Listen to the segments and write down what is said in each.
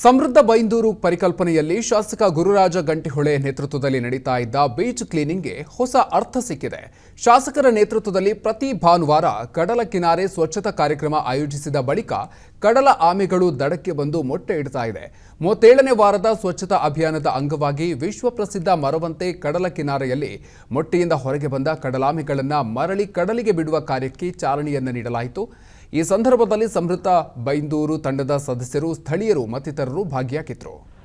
ಸಮೃದ್ಧ ಬೈಂದೂರು ಪರಿಕಲ್ಪನೆಯಲ್ಲಿ ಶಾಸಕ ಗುರುರಾಜ ಗಂಟಿಹೊಳೆ ನೇತೃತ್ವದಲ್ಲಿ ನಡೀತಾ ಇದ್ದ ಬೀಚ್ ಕ್ಲೀನಿಂಗ್ಗೆ ಹೊಸ ಅರ್ಥ ಸಿಕ್ಕಿದೆ. ಶಾಸಕರ ನೇತೃತ್ವದಲ್ಲಿ ಪ್ರತಿ ಭಾನುವಾರ ಕಡಲ ಕಿನಾರೆ ಸ್ವಚ್ಛತಾ ಕಾರ್ಯಕ್ರಮ ಆಯೋಜಿಸಿದ ಬಳಿಕ ಕಡಲ ಆಮೆಗಳು ದಡಕ್ಕೆ ಬಂದು ಮೊಟ್ಟೆ ಇಡ್ತಾ ಇದೆ. ಮೂವತ್ತೇಳನೇ ವಾರದ ಸ್ವಚ್ಛತಾ ಅಭಿಯಾನದ ಅಂಗವಾಗಿ ವಿಶ್ವಪ್ರಸಿದ್ಧ ಮರವಂತೆ ಕಡಲ ಕಿನಾರೆಯಲ್ಲಿ ಮೊಟ್ಟೆಯಿಂದ ಹೊರಗೆ ಬಂದ ಕಡಲಾಮೆಗಳನ್ನು ಮರಳಿ ಕಡಲಿಗೆ ಬಿಡುವ ಕಾರ್ಯಕ್ಕೆ ಚಾಲನೆಯನ್ನು ನೀಡಲಾಯಿತು. ಈ ಸಂದರ್ಭದಲ್ಲಿ ಸಮೃದ್ಧ ಬೈಂದೂರು ತಂಡದ ಸದಸ್ಯರು ಸ್ಥಳೀಯರು ಮತ್ತಿತರರು ಭಾಗಿಯಾಗಿದ್ದರು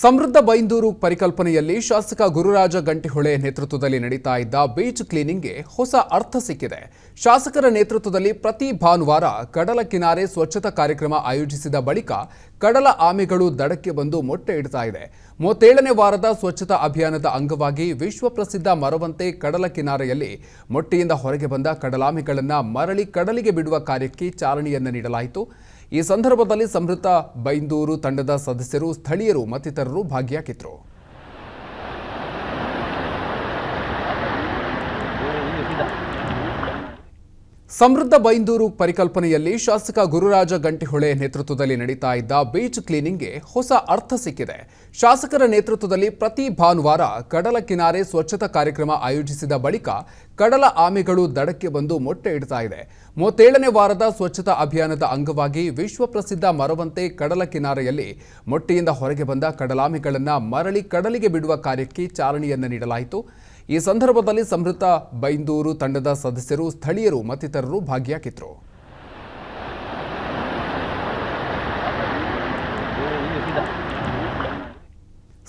ಸಮೃದ್ಧ ಬೈಂದೂರು ಪರಿಕಲ್ಪನೆಯಲ್ಲಿ ಶಾಸಕ ಗುರುರಾಜ ಗಂಟಿಹೊಳೆ ನೇತೃತ್ವದಲ್ಲಿ ನಡೀತಾ ಇದ್ದ ಬೀಚ್ ಕ್ಲೀನಿಂಗ್ಗೆ ಹೊಸ ಅರ್ಥ ಸಿಕ್ಕಿದೆ. ಶಾಸಕರ ನೇತೃತ್ವದಲ್ಲಿ ಪ್ರತಿ ಭಾನುವಾರ ಕಡಲ ಕಿನಾರೆ ಸ್ವಚ್ಛತಾ ಕಾರ್ಯಕ್ರಮ ಆಯೋಜಿಸಿದ ಬಳಿಕ ಕಡಲ ಆಮೆಗಳು ದಡಕ್ಕೆ ಬಂದು ಮೊಟ್ಟೆ ಇಡ್ತಾ ಇದೆ. ಮೂವತ್ತೇಳನೇ ವಾರದ ಸ್ವಚ್ಛತಾ ಅಭಿಯಾನದ ಅಂಗವಾಗಿ ವಿಶ್ವ ಪ್ರಸಿದ್ಧ ಮರವಂತೆ ಕಡಲ ಕಿನಾರೆಯಲ್ಲಿ ಮೊಟ್ಟೆಯಿಂದ ಹೊರಗೆ ಬಂದ ಕಡಲಾಮೆಗಳನ್ನು ಮರಳಿ ಕಡಲಿಗೆ ಬಿಡುವ ಕಾರ್ಯಕ್ಕೆ ಚಾಲನೆಯನ್ನು ನೀಡಲಾಯಿತು. ಈ ಸಂದರ್ಭದಲ್ಲಿ ಸಮೃದ್ಧ ಬೈಂದೂರು ತಂಡದ ಸದಸ್ಯರು, ಸ್ಥಳೀಯರು ಮತ್ತಿತರರು ಭಾಗಿಯಾಗಿದ್ದರು ಸಮೃದ್ಧ ಬೈಂದೂರು ಪರಿಕಲ್ಪನೆಯಲ್ಲಿ ಶಾಸಕ ಗುರುರಾಜ ಗಂಟಿಹೊಳೆ ನೇತೃತ್ವದಲ್ಲಿ ನಡೀತಾ ಇದ್ದ ಬೀಚ್ ಕ್ಲೀನಿಂಗ್ಗೆ ಹೊಸ ಅರ್ಥ ಸಿಕ್ಕಿದೆ. ಶಾಸಕರ ನೇತೃತ್ವದಲ್ಲಿ ಪ್ರತಿ ಭಾನುವಾರ ಕಡಲ ಕಿನಾರೆ ಸ್ವಚ್ಛತಾ ಕಾರ್ಯಕ್ರಮ ಆಯೋಜಿಸಿದ ಬಳಿಕ ಕಡಲ ಆಮೆಗಳು ದಡಕ್ಕೆ ಬಂದು ಮೊಟ್ಟೆ ಇಡ್ತಾ ಇದೆ. ಮೂವತ್ತೇಳನೇ ವಾರದ ಸ್ವಚ್ಛತಾ ಅಭಿಯಾನದ ಅಂಗವಾಗಿ ವಿಶ್ವ ಪ್ರಸಿದ್ಧ ಮರವಂತೆ ಕಡಲ ಕಿನಾರೆಯಲ್ಲಿ ಮೊಟ್ಟೆಯಿಂದ ಹೊರಗೆ ಬಂದ ಕಡಲಾಮೆಗಳನ್ನು ಮರಳಿ ಕಡಲಿಗೆ ಬಿಡುವ ಕಾರ್ಯಕ್ಕೆ ಚಾಲನೆಯನ್ನು ನೀಡಲಾಯಿತು. ಈ ಸಂದರ್ಭದಲ್ಲಿ ಸಮೃದ್ಧ ಬೈಂದೂರು ತಂಡದ ಸದಸ್ಯರು, ಸ್ಥಳೀಯರು ಮತ್ತಿತರರು ಭಾಗಿಯಾಗಿದ್ದರು.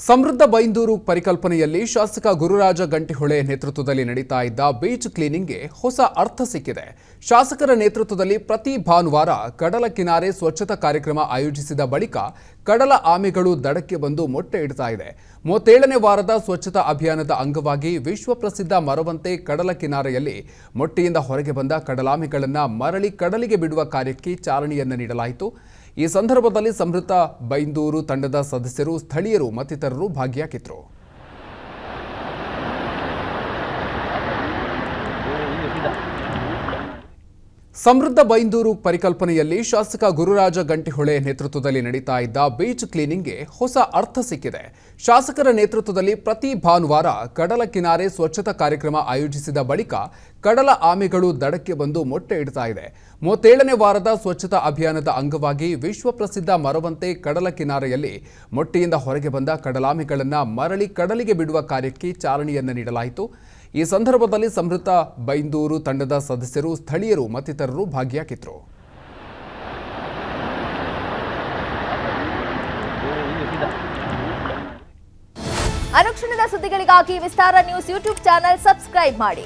ಸಮೃದ್ಧ ಬೈಂದೂರು ಪರಿಕಲ್ಪನೆಯಲ್ಲಿ ಶಾಸಕ ಗುರುರಾಜ ಗಂಟಿಹೊಳೆ ನೇತೃತ್ವದಲ್ಲಿ ನಡೀತಾ ಇದ್ದ ಬೀಚ್ ಕ್ಲೀನಿಂಗ್ಗೆ ಹೊಸ ಅರ್ಥ ಸಿಕ್ಕಿದೆ. ಶಾಸಕರ ನೇತೃತ್ವದಲ್ಲಿ ಪ್ರತಿ ಭಾನುವಾರ ಕಡಲ ಕಿನಾರೆ ಸ್ವಚ್ಛತಾ ಕಾರ್ಯಕ್ರಮ ಆಯೋಜಿಸಿದ ಬಳಿಕ ಕಡಲ ಆಮೆಗಳು ದಡಕ್ಕೆ ಬಂದು ಮೊಟ್ಟೆ ಇಡ್ತಾ ಇದೆ. ಮೂವತ್ತೇಳನೇ ವಾರದ ಸ್ವಚ್ಛತಾ ಅಭಿಯಾನದ ಅಂಗವಾಗಿ ವಿಶ್ವ ಪ್ರಸಿದ್ಧ ಮರವಂತೆ ಕಡಲ ಕಿನಾರೆಯಲ್ಲಿ ಮೊಟ್ಟೆಯಿಂದ ಹೊರಗೆ ಬಂದ ಕಡಲಾಮೆಗಳನ್ನು ಮರಳಿ ಕಡಲಿಗೆ ಬಿಡುವ ಕಾರ್ಯಕ್ಕೆ ಚಾಲನೆಯನ್ನು ನೀಡಲಾಯಿತು. ಈ ಸಂದರ್ಭದಲ್ಲಿ ಸಮೃದ್ಧ ಬೈಂದೂರು ತಂಡದ ಸದಸ್ಯರು ಸ್ಥಳೀಯರು ಮತ್ತಿತರರು ಭಾಗಿಯಾಗಿದ್ದರು ಸಮೃದ್ಧ ಬೈಂದೂರು ಪರಿಕಲ್ಪನೆಯಲ್ಲಿ ಶಾಸಕ ಗುರುರಾಜ ಗಂಟಿಹೊಳೆ ನೇತೃತ್ವದಲ್ಲಿ ನಡೀತಾ ಇದ್ದ ಬೀಚ್ ಕ್ಲೀನಿಂಗ್ಗೆ ಹೊಸ ಅರ್ಥ ಸಿಕ್ಕಿದೆ. ಶಾಸಕರ ನೇತೃತ್ವದಲ್ಲಿ ಪ್ರತಿ ಭಾನುವಾರ ಕಡಲ ಕಿನಾರೆ ಸ್ವಚ್ಛತಾ ಕಾರ್ಯಕ್ರಮ ಆಯೋಜಿಸಿದ ಬಳಿಕ ಕಡಲ ಆಮೆಗಳು ದಡಕ್ಕೆ ಬಂದು ಮೊಟ್ಟೆ ಇಡ್ತಾ ಇದೆ. ಮೂವತ್ತೇಳನೇ ವಾರದ ಸ್ವಚ್ಛತಾ ಅಭಿಯಾನದ ಅಂಗವಾಗಿ ವಿಶ್ವ ಪ್ರಸಿದ್ಧ ಮರವಂತೆ ಕಡಲ ಕಿನಾರೆಯಲ್ಲಿ ಮೊಟ್ಟೆಯಿಂದ ಹೊರಗೆ ಬಂದ ಕಡಲಾಮೆಗಳನ್ನು ಮರಳಿ ಕಡಲಿಗೆ ಬಿಡುವ ಕಾರ್ಯಕ್ಕೆ ಚಾಲನೆಯನ್ನು ನೀಡಲಾಯಿತು. ಈ ಸಂದರ್ಭದಲ್ಲಿ ಸಮೃತ ಬೈಂದೂರು ತಂಡದ ಸದಸ್ಯರು, ಸ್ಥಳೀಯರು ಮತ್ತಿತರರು ಭಾಗಿಯಾಗಿದ್ದರು ಅನುಕ್ಷಣದ ಸುದ್ದಿಗಳಿಗಾಗಿ Vistara news YouTube channel subscribe ಮಾಡಿ.